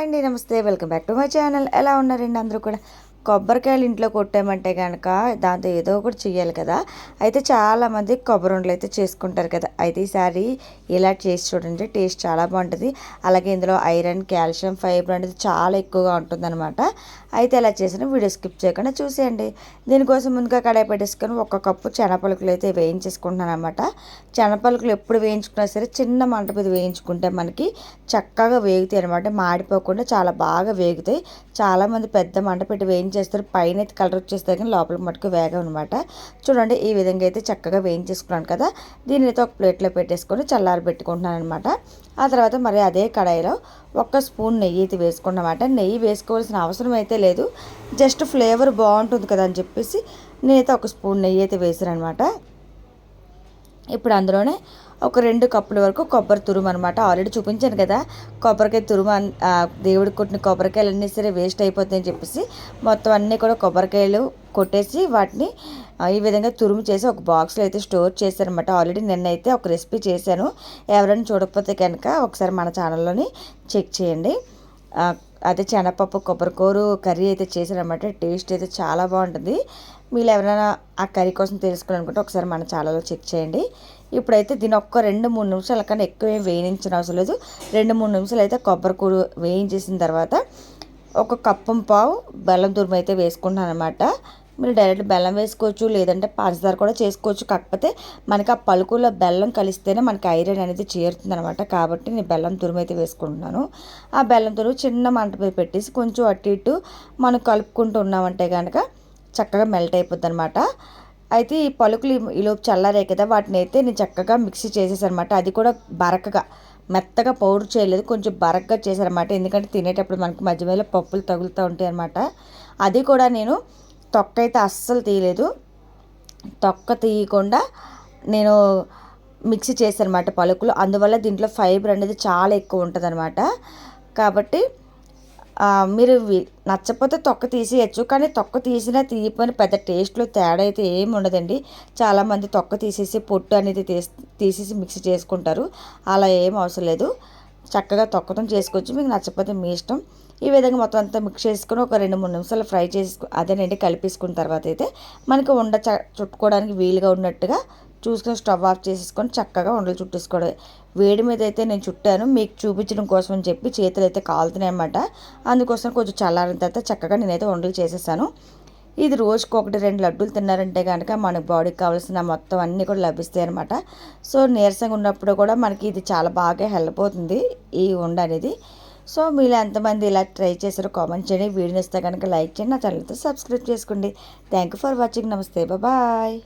అండి నమస్తే welcome back to my channel. ఎలా ఉన్నారండి అందరూ కూడా? కొబ్బరికాయలు ఇంట్లో కొట్టామంటే కనుక దాంతో ఏదో ఒకటి చేయాలి కదా. అయితే చాలామంది కొబ్బరి ఉండలు అయితే చేసుకుంటారు కదా. అయితే ఈసారి ఇలా చేసి చూడండి టేస్ట్ చాలా బాగుంటుంది. అలాగే ఇందులో ఐరన్ కాల్షియం ఫైబర్ అనేది చాలా ఎక్కువగా ఉంటుందన్నమాట. అయితే ఇలా చేసిన వీడియో స్కిప్ చేయకుండా చూసేయండి. దీనికోసం ముందుగా కడాయి పెట్టేసుకొని ఒక కప్పు చెనపలుకులు అయితే వేయించేసుకుంటున్నాను అనమాట చెనపలుకులు ఎప్పుడు వేయించుకున్నా సరే చిన్న మంట మీద వేయించుకుంటే మనకి చక్కగా వేగుతాయి అనమాట మాడిపోకుండా చాలా బాగా వేగుతాయి. చాలామంది పెద్ద మంట పెట్టి వేయించేస్తారు. పైన అయితే కలర్ వచ్చేస్తే కానీ లోపల మటుకు వేగం అనమాట చూడండి ఈ విధంగా అయితే చక్కగా వేయించేసుకున్నాను కదా. దీన్ని అయితే ఒక ప్లేట్లో పెట్టేసుకొని చల్లారి పెట్టుకుంటున్నాను అనమాట ఆ తర్వాత మరి అదే కడాయిలో ఒక్క స్పూన్ నెయ్యి అయితే వేసుకున్నమాట నెయ్యి వేసుకోవాల్సిన అవసరం అయితే లేదు. జస్ట్ ఫ్లేవర్ బాగుంటుంది కదా అని చెప్పేసి నేనైతే ఒక స్పూన్ నెయ్యి అయితే వేసాను అనమాట ఇప్పుడు అందులోనే ఒక రెండు కప్పుల వరకు కొబ్బరి తురుము అనమాట ఆల్రెడీ చూపించాను కదా కొబ్బరికాయ తురుము దేవుడికి కొట్టిన కొబ్బరికాయలు అన్నీ సరే వేస్ట్ అయిపోతాయని చెప్పేసి మొత్తం అన్నీ కూడా కొబ్బరికాయలు కొట్టేసి వాటిని ఈ విధంగా తురుము చేసి ఒక బాక్స్లో అయితే స్టోర్ చేశారనమాట ఆల్రెడీ నిన్నైతే ఒక రెసిపీ చేశాను. ఎవరైనా చూడకపోతే కనుక ఒకసారి మన ఛానల్లోని చెక్ చేయండి. అదే శనగపప్పు కొబ్బరికూరు కర్రీ అయితే చేశారనమాట టేస్ట్ అయితే చాలా బాగుంటుంది. మీరు ఎవరైనా ఆ కర్రీ కోసం తెలుసుకోవాలనుకుంటే ఒకసారి మన ఛానల్లో చెక్ చేయండి. ఇప్పుడైతే దీని ఒక్క రెండు మూడు నిమిషాల కన్నా ఎక్కువ ఏం వేయించిన అవసరం లేదు. రెండు మూడు నిమిషాలు అయితే కొబ్బరి కూర వేయించేసిన తర్వాత ఒక కప్పం పావు బెల్లం తురుము అయితే వేసుకుంటున్నాను అనమాట మీరు డైరెక్ట్ బెల్లం వేసుకోవచ్చు లేదంటే పంచదార కూడా చేసుకోవచ్చు. కాకపోతే మనకి ఆ పలుకుల్లో బెల్లం కలిస్తేనే మనకి ఐరన్ అనేది చేరుతుంది అనమాట కాబట్టి నేను బెల్లం తురుము అయితే వేసుకుంటున్నాను. ఆ బెల్లం తురుము చిన్న మంట మీద పెట్టేసి కొంచెం అటు ఇటు మనం కలుపుకుంటూ ఉన్నామంటే కనుక చక్కగా మెల్ట్ అయిపోద్ది అనమాట అయితే ఈ పలుకులు ఈలోపు చల్లారే కదా వాటిని అయితే నేను చక్కగా మిక్సీ చేసేసనమాట అది కూడా బరకగా మెత్తగా పౌడర్ చేయలేదు కొంచెం బరకగా చేశారనమాట ఎందుకంటే తినేటప్పుడు మనకు మధ్య మధ్యలో పప్పులు తగులుతూ ఉంటాయి అనమాట అది కూడా నేను తొక్క అయితే అస్సలు తీయలేదు. తొక్క తీయకుండా నేను మిక్సీ చేశానమాట పలుకులు. అందువల్ల దీంట్లో ఫైబర్ అనేది చాలా ఎక్కువ ఉంటుంది కాబట్టి మీరు నచ్చకపోతే తొక్క తీసేయచ్చు కానీ తొక్క తీసినా తీయపోయిన పెద్ద టేస్ట్లో తేడా అయితే ఏమి ఉండదండి. చాలామంది తొక్క తీసేసి పొట్టు అనేది తీసేసి మిక్స్ చేసుకుంటారు. అలా ఏం అవసరం లేదు. చక్కగా తొక్కతం చేసుకోవచ్చు. మీకు నచ్చకపోతే మీ ఇష్టం. ఈ విధంగా మొత్తం అంతా మిక్స్ చేసుకుని ఒక రెండు మూడు నిమిషాలు ఫ్రై చేసుకు అదేనండి కలిపేసుకున్న తర్వాత అయితే మనకి ఉండ చుట్టుకోవడానికి వీలుగా ఉన్నట్టుగా చూసుకొని స్టవ్ ఆఫ్ చేసేసుకొని చక్కగా ఉండలు చుట్టేసుకోవడం వేడి మీద అయితే నేను చుట్టాను. మీకు చూపించడం కోసం అని చెప్పి చేతులు అయితే కాలుతున్నాయి అనమాట అందుకోసం కొంచెం చల్లారిన తర్వాత చక్కగా నేనైతే ఉండలు చేసేసాను. ఇది రోజుకు ఒకటి రెండు లడ్డూలు తిన్నారంటే కనుక మనకు బాడీకి కావాల్సిన మొత్తం అన్నీ కూడా లభిస్తాయి అనమాట సో నీరసంగా ఉన్నప్పుడు కూడా మనకి ఇది చాలా బాగా హెల్ప్ అవుతుంది ఈ ఉండ అనేది. సో మీరు ఎంతమంది ఇలా ట్రై చేశారో కామెంట్ చేయండి. వీడియో ఇస్తే కనుక లైక్ చేయండి. నా ఛానల్తో సబ్స్క్రైబ్ చేసుకోండి. Thank you for watching. నమస్తే. బాయ్.